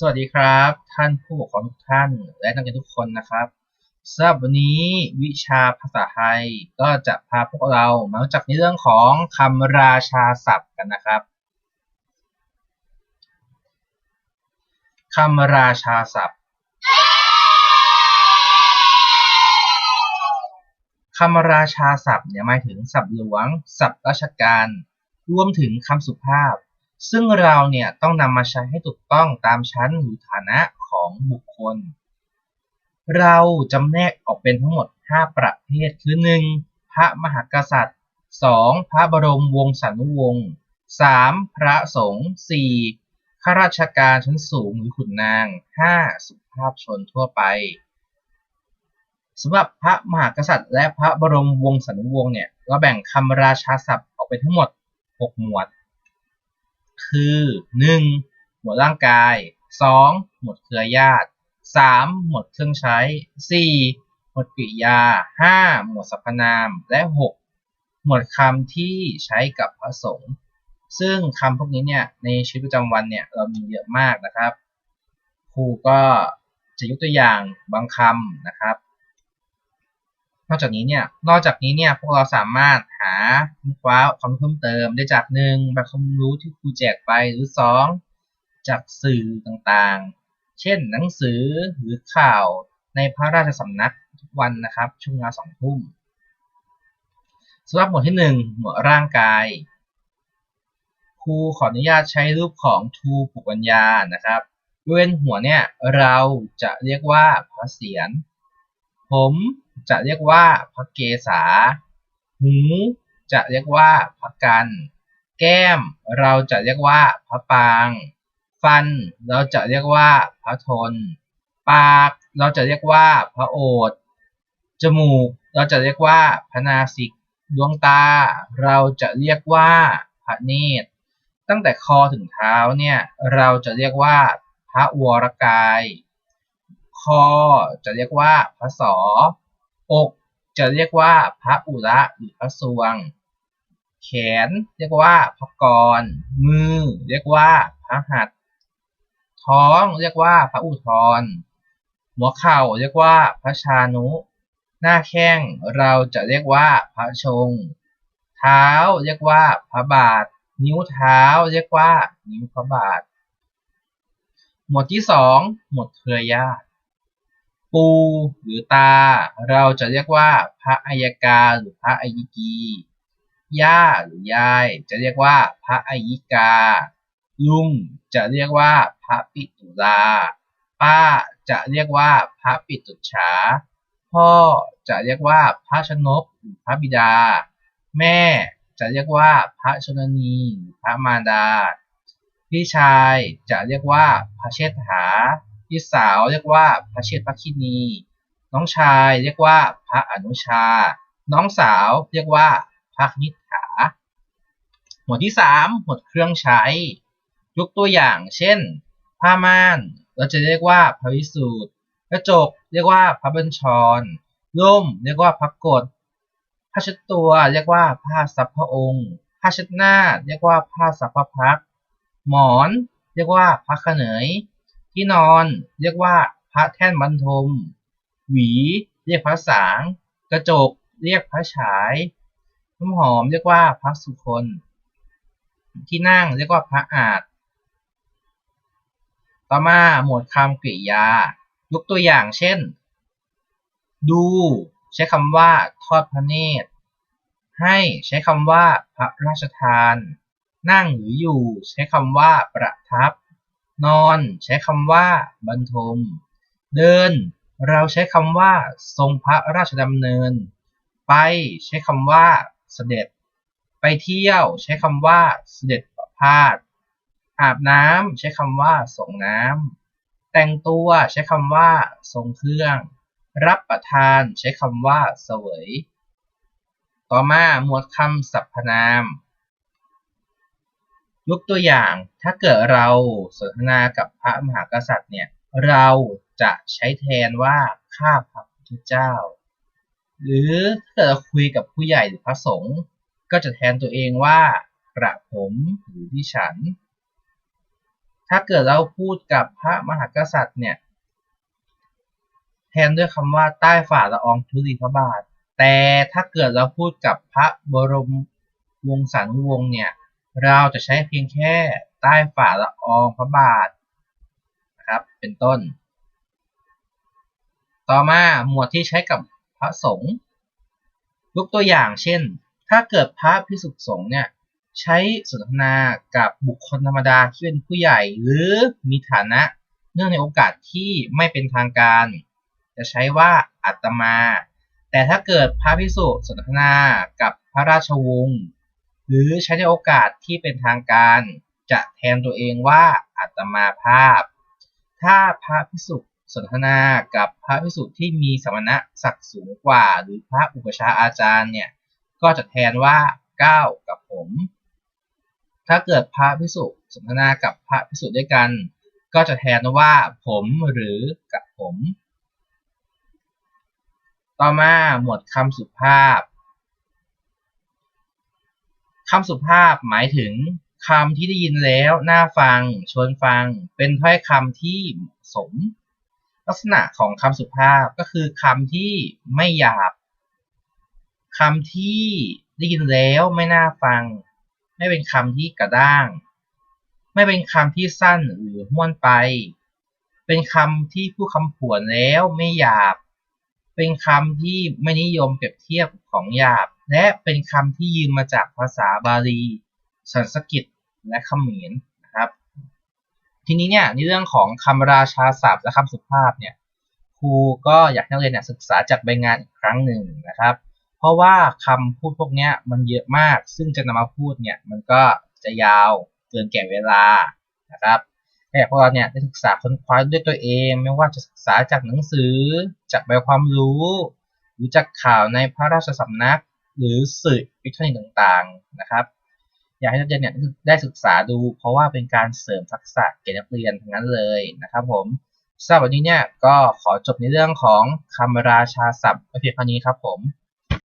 สวัสดีครับ ท่านผู้ปกครองทุกท่านและนักเรียนทุกคนนะครับสำหรับวันนี้วิชาภาษาไทยก็จะพาพวกเรามาจักในเรื่องของคำราชาศัพท์กันนะครับคำราชาศัพท์คำราชาศัพท์เนี่ยหมายถึงศัพท์หลวง ศัพท์ราชการ รวมถึงคำสุภาพ ซึ่งเราเนี่ยต้องนำมาใช้ให้ถูกต้องตามชั้นหรือฐานะของบุคคล เราจำแนกออกเป็นทั้งหมด 5 ประเภทคือ 1. พระมหากษัตริย์ 2. พระบรมวงศานุวงศ์ 3. พระสงฆ์ 4. ข้าราชการชั้นสูงหรือขุนนาง 5. สุภาพชนทั่วไปสำหรับพระมหากษัตริย์และพระบรมวงศานุวงศ์เนี่ยเราแบ่งคำราชาศัพท์ออกเป็นทั้งหมด 6 หมวด คือ 1. หมวดร่างกาย 2. หมวดเครือญาติ 3. หมวดเครื่องใช้ 4. หมวดกริยา 5. หมวดสรรพนาม และ 6. หมวดคำที่ใช้กับพระสงฆ์ซึ่งคำพวกนี้เนี่ยในชีวิตประจำวันเนี่ยเรามีเยอะมากนะครับ ครูก็จะยกตัวอย่างบางคำนะครับ นอกจากนี้เนี่ย นอกจากนี้เนี่ยพวกเราสามารถหาคว้าความเพิ่มเติมได้จากหนึ่งแบบความรู้ที่ครูแจกไปหรือสองจากสื่อต่างๆ เช่นหนังสือหรือข่าวในพระราชสำนักทุกวันนะครับช่วงเวลาสองทุ่มสำหรับหมวดที่หนึ่งหมวดร่างกายครูขออนุญาตใช้รูปของทูปุกัญญานะครับบริเวณหัวเนี่ยเราจะเรียกว่าพระเศียรผม จะเรียกว่าพระเกศาหูจะเรียกว่าพระกัน แก้ม เราจะเรียกว่าพระปาง ฟัน เราจะเรียกว่าพระทน ปาก เราจะเรียกว่าพระโอษจมูก เราจะเรียกว่าพระนาสิก ดวงตา เราจะเรียกว่าพระเนตร ตั้งแต่คอถึงเท้าเนี่ย เราจะเรียกว่าพระวรกาย คอจะเรียกว่าพระสอ อกจะเรียกว่าพระอุระหรือพระสวง แขนเรียกว่าพระกร มือเรียกว่าพระหัตท้องเรียกว่าพระอุทรหัวเข่าเรียกว่าพระชานุ หน้าแข้งเราจะเรียกว่าพระชง เท้าเรียกว่าพระบาท นิ้วเท้าเรียกว่านิ้วพระบาท หมวดที่สองหมวดเครือญาติ ปูหรือตา เราจะเรียกว่าพระอัยกาหรือพระอัยกี ย่าหรือยาย จะเรียกว่าพระอัยิกา ลุงจะเรียกว่าพระปิตุลา ป้าจะเรียกว่าพระปิตุฉา พ่อจะเรียกว่าพระชนกหรือพระบิดา แม่จะเรียกว่าพระชนนีหรือพระมารดา พี่ชายจะเรียกว่าพระเชษฐา พี่สาวเรียกว่าพระเชษฐคินี น้องชายเรียกว่าพระอนุชา น้องสาวเรียกว่าพระนิฐา หมวดที่สามหมวดเครื่องใช้ ยกตัวอย่างเช่น ผ้าม่าน เราจะเรียกว่าพระวิสูตรกระจกเรียกว่าพระบัญชรร่มเรียกว่าพระกฏผ้าเช็ดตัวเรียกว่าผ้าสัพพะองค์ผ้าเช็ดหน้า เรียกว่าผ้าสัพพพักหมอน เรียกว่าพระขเนย ที่นอนเรียกว่าพระแท่นบรรทม หวี เรียกพระสาง กระจก เรียกพระฉายน้ำหอมเรียกว่าพระสุคน ที่นั่งเรียกว่าพระอาจต่อมาหมวดคำกริยายกตัวอย่างเช่น ดู ใช้คำว่า ทอดพระเนตร ให้ใช้คำว่า พระราชทาน นั่งหรืออยู่ ใช้คำว่าประทับ นอนใช้คำว่า บรรทม เดิน เราใช้คำว่า ทรงพระราชดำเนิน ไปใช้คำว่า เสด็จ ไปเที่ยว ใช้คำว่า เสด็จประพาสอาบน้ำใช้คำว่า ส่งน้ำแต่งตัวใช้คำว่า ทรงเครื่อง รับประทานใช้คำว่า เสวย ต่อมาหมวดคำสรรพนาม ยกตัวอย่างถ้าเกิดเราสนทนากับพระมหากษัตริย์เนี่ยเราจะใช้แทนว่าข้าพระพุทธเจ้า หรือถ้าเกิดคุยกับผู้ใหญ่หรือพระสงฆ์ก็จะแทนตัวเองว่ากระผมหรือดิฉัน ถ้าเกิดเราพูดกับพระมหากษัตริย์เนี่ยแทนด้วยคำว่าใต้ฝ่าละอองธุลีพระบาท แต่ถ้าเกิดเราพูดกับพระบรมวงศานุวงศ์เนี่ย เราจะใช้เพียงแค่ใต้ฝ่าละอองพระบาทนะครับ เป็นต้น ต่อมาหมวดที่ใช้กับพระสงฆ์ยกตัวอย่างเช่น ถ้าเกิดพระพิสุสงฆ์เนี่ยใช้สนทนากับบุคคลธรรมดาที่เป็นผู้ใหญ่หรือมีฐานะเนื่องในโอกาสที่ไม่เป็นทางการ จะใช้ว่าอัตมา แต่ถ้าเกิดพระพิสุสนทนากับพระราชวงศ์ หรือใช้ในโอกาสที่เป็นทางการจะแทนตัวเองว่าอัตมาภาพ ถ้าพระพิสุสนทนากับพระพิสุที่มีสมณะศักดิ์สูงกว่า หรือพระอุปชาอาจารย์เนี่ยก็จะแทนว่าก้าวกับผม ถ้าเกิดพระพิสุสนทนากับพระพิสุด้วยกัน ก็จะแทนว่าผมหรือกับผม ต่อมาหมวดคำสุภาพ คำสุภาพหมายถึงคำที่ได้ยินแล้วน่าฟัง ชวนฟัง เป็นถ้อยคำที่เหมาะสม ลักษณะของคำสุภาพก็คือคำที่ไม่หยาบคำที่ได้ยินแล้วไม่น่าฟัง ไม่เป็นคำที่กระด้าง ไม่เป็นคำที่สั้นหรือห้วนไป เป็นคำที่ผู้คำผวนแล้วไม่หยาบ เป็นคำที่ไม่นิยมเปรียบเทียบของหยาบ และเป็นคำที่ยืมมาจากภาษาบาลีสันสกฤตและเขมรนะครับทีนี้เนี่ยในเรื่องของคำราชาศัพท์และคำสุภาพเนี่ยครูก็อยากให้นักเรียนเนี่ยศึกษาจากใบงานอีกครั้งหนึ่งนะครับ เพราะว่าคำพูดพวกนี้มันเยอะมาก ซึ่งจะนำมาพูดเนี่ยมันก็จะยาวเกินแก่เวลานะครับแต่พวกเราเนี่ยได้ศึกษาค้นคว้าด้วยตัวเอง ไม่ว่าจะศึกษาจากหนังสือ จากใบความรู้ หรือจากข่าวในพระราชสำนัก หรือสื่ออิเทอร์เน็ตต่างๆนะครับ อยากให้นักเรียนเนี่ยได้ศึกษาดู เพราะว่าเป็นการเสริมทักษะแก่นักเรียนทั้งนั้นเลยนะครับผมสำหรับวันนี้เนี่ยก็ขอจบในเรื่องของคำราชาศัพท์เพียงเท่านี้ครับผม